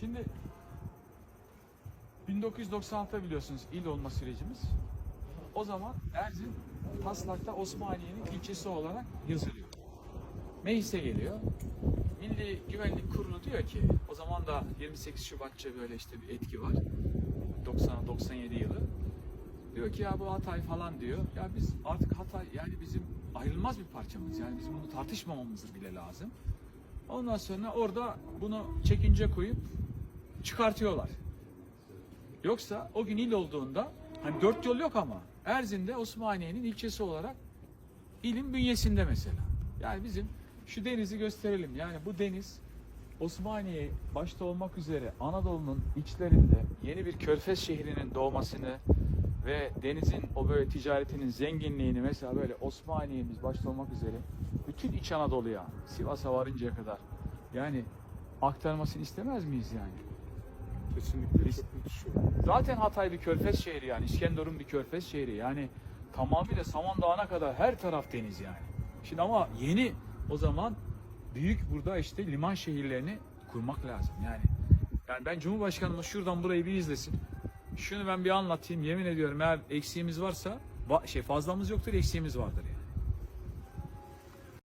Şimdi 1996'da biliyorsunuz il olma sürecimiz. O zaman Erzin taslakta Osmaniye'nin ilçesi olarak yazılıyor. Meclise geliyor. Milli Güvenlik Kurulu diyor ki o zaman da 28 Şubatça böyle işte bir etki var. 90 97 yılı. Diyor ki ya bu Hatay falan diyor. Ya biz artık Hatay yani bizim ayrılmaz bir parçamız. Yani bizim bunu tartışmamamız bile lazım. Ondan sonra orada bunu çekince koyup çıkartıyorlar. Yoksa o gün il olduğunda hani dört yol yok ama Erzin'de Osmaniye'nin ilçesi olarak ilin bünyesinde mesela. Yani bizim şu denizi gösterelim. Yani bu deniz Osmaniye başta olmak üzere Anadolu'nun içlerinde yeni bir körfez şehrinin doğmasını ve denizin o böyle ticaretinin zenginliğini mesela böyle Osmaniye'miz başta olmak üzere bütün İç Anadolu'ya Sivas'a varıncaya kadar yani aktarmasını istemez miyiz yani? Kesinlikle çok müthiş. Zaten Hatay bir körfez şehri yani İskenderun bir körfez şehri yani tamamıyla Samandağ'ına kadar her taraf deniz yani. Şimdi ama yeni o zaman büyük burada işte liman şehirlerini kurmak lazım yani. Yani ben Cumhurbaşkanımız şuradan burayı bir izlesin. Şunu ben bir anlatayım yemin ediyorum eğer eksiğimiz varsa va- şey fazlamız yoktur eksiğimiz vardır